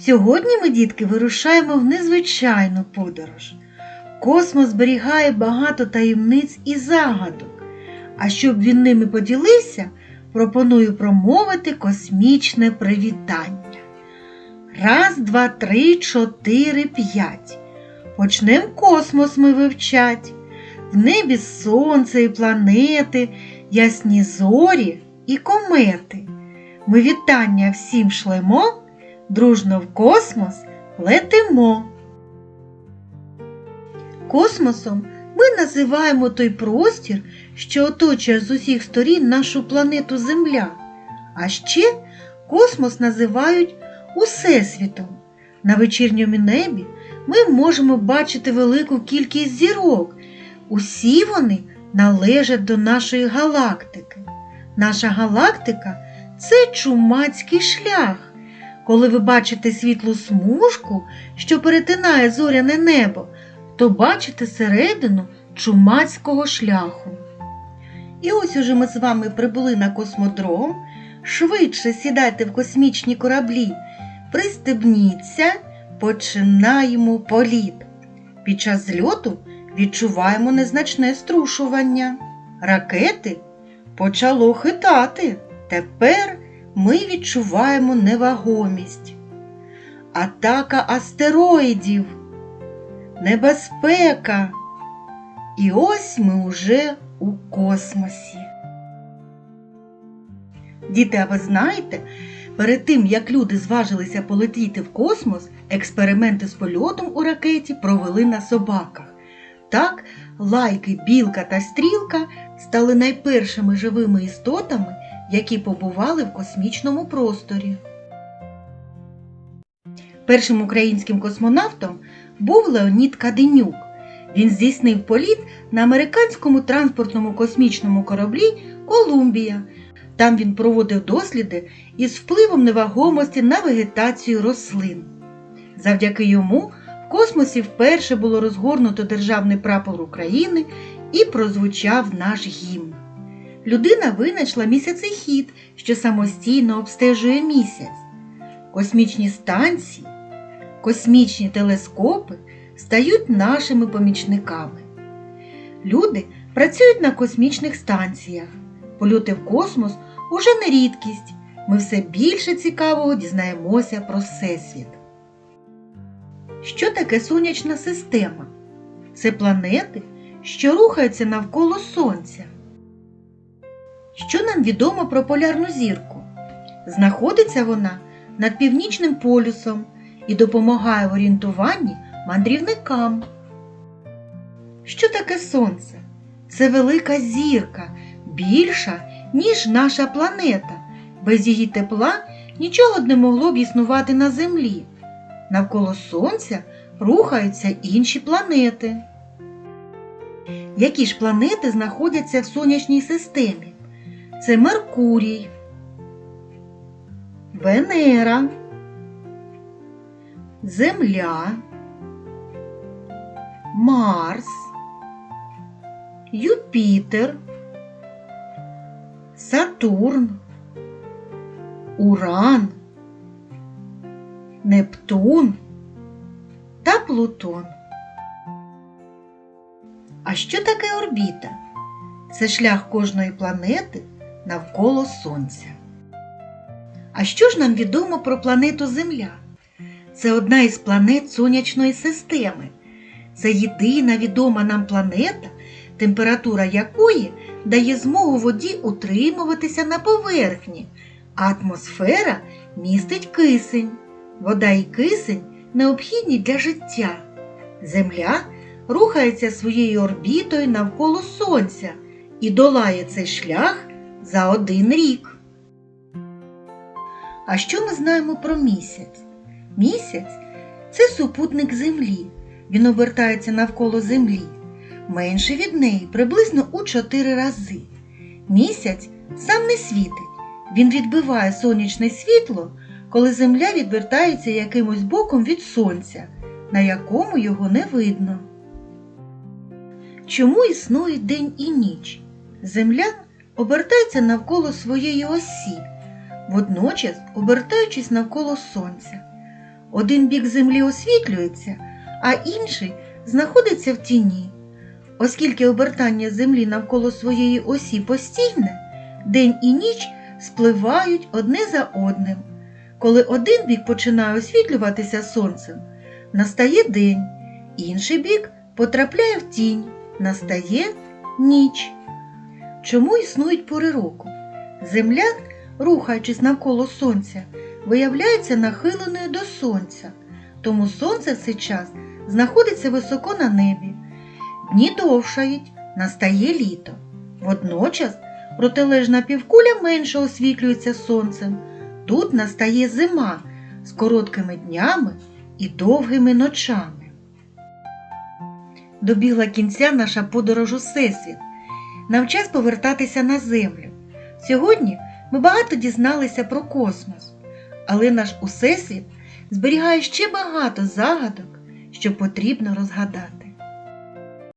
Сьогодні ми, дітки, вирушаємо в незвичайну подорож. Космос зберігає багато таємниць і загадок. А щоб він ними поділився, пропоную промовити космічне привітання. Раз, два, три, чотири, п'ять. Почнем космос ми вивчать. В небі сонце і планети, ясні зорі і комети. Ми вітання всім шлемо, дружно в космос летимо. Космосом ми називаємо той простір, що оточує з усіх сторін нашу планету Земля. А ще космос називають Усесвітом. На вечірньому небі ми можемо бачити велику кількість зірок. Усі вони належать до нашої галактики. Наша галактика це чумацький шлях. Коли ви бачите світлу смужку, що перетинає зоряне небо, то бачите середину чумацького шляху. І ось уже ми з вами прибули на космодром. Швидше сідайте в космічні кораблі, пристебніться, починаємо політ. Під час зльоту відчуваємо незначне струшування. Ракети почало хитати. Тепер ми відчуваємо невагомість. Атака астероїдів, небезпека. І ось ми уже у космосі. Діти, а ви знаєте, перед тим як люди зважилися полетіти в космос, експерименти з польотом у ракеті провели на собаках. Так, лайки, білка та стрілка стали найпершими живими істотами, які побували в космічному просторі. Першим українським космонавтом був Леонід Каденюк. Він здійснив політ на американському транспортному космічному кораблі Колумбія. Там він проводив досліди із впливом невагомості на вегетацію рослин. Завдяки йому в космосі вперше було розгорнуто державний прапор України і прозвучав наш гімн. Людина винайшла місяцехід, що самостійно обстежує місяць. Космічні станції, космічні телескопи стають нашими помічниками. Люди працюють на космічних станціях. Польоти в космос уже не рідкість. Ми все більше цікавого дізнаємося про Всесвіт. Що таке сонячна система? Це планети, що рухаються навколо Сонця. Що нам відомо про полярну зірку? Знаходиться вона над північним полюсом і допомагає в орієнтуванні мандрівникам. Що таке Сонце? Це велика зірка, більша, ніж наша планета. Без її тепла нічого не могло б існувати на Землі. Навколо Сонця рухаються інші планети. Які ж планети знаходяться в сонячній системі? Це Меркурій, Венера, Земля, Марс, Юпітер, Сатурн, Уран, Нептун та Плутон. А що таке орбіта? Це шлях кожної планети навколо Сонця. А що ж нам відомо про планету Земля? Це одна із планет сонячної системи. Це єдина відома нам планета, температура якої дає змогу воді утримуватися на поверхні, а атмосфера містить кисень. Вода і кисень необхідні для життя. Земля рухається своєю орбітою навколо Сонця і долає цей шлях за один рік. А що ми знаємо про місяць? Місяць це супутник Землі. Він обертається навколо Землі. Менше від неї приблизно у 4 рази. Місяць сам не світить. Він відбиває сонячне світло, коли Земля відвертається якимось боком від Сонця, на якому його не видно. Чому існують день і ніч? Земля обертається навколо своєї осі, водночас обертаючись навколо Сонця. Один бік землі освітлюється, а інший знаходиться в тіні. Оскільки обертання землі навколо своєї осі постійне, день і ніч спливають одне за одним. Коли один бік починає освітлюватися сонцем, настає день, інший бік потрапляє в тінь, настає ніч. Чому існують пори року? Земля, рухаючись навколо сонця, виявляється нахиленою до сонця, тому сонце в цей час знаходиться високо на небі. Дні довшають, настає літо. Водночас протилежна півкуля менше освітлюється сонцем. Тут настає зима з короткими днями і довгими ночами. Добігла кінця наша подорож у Всесвіт. Нам час повертатися на землю. Сьогодні ми багато дізналися про космос, але наш Усесвіт зберігає ще багато загадок, що потрібно розгадати.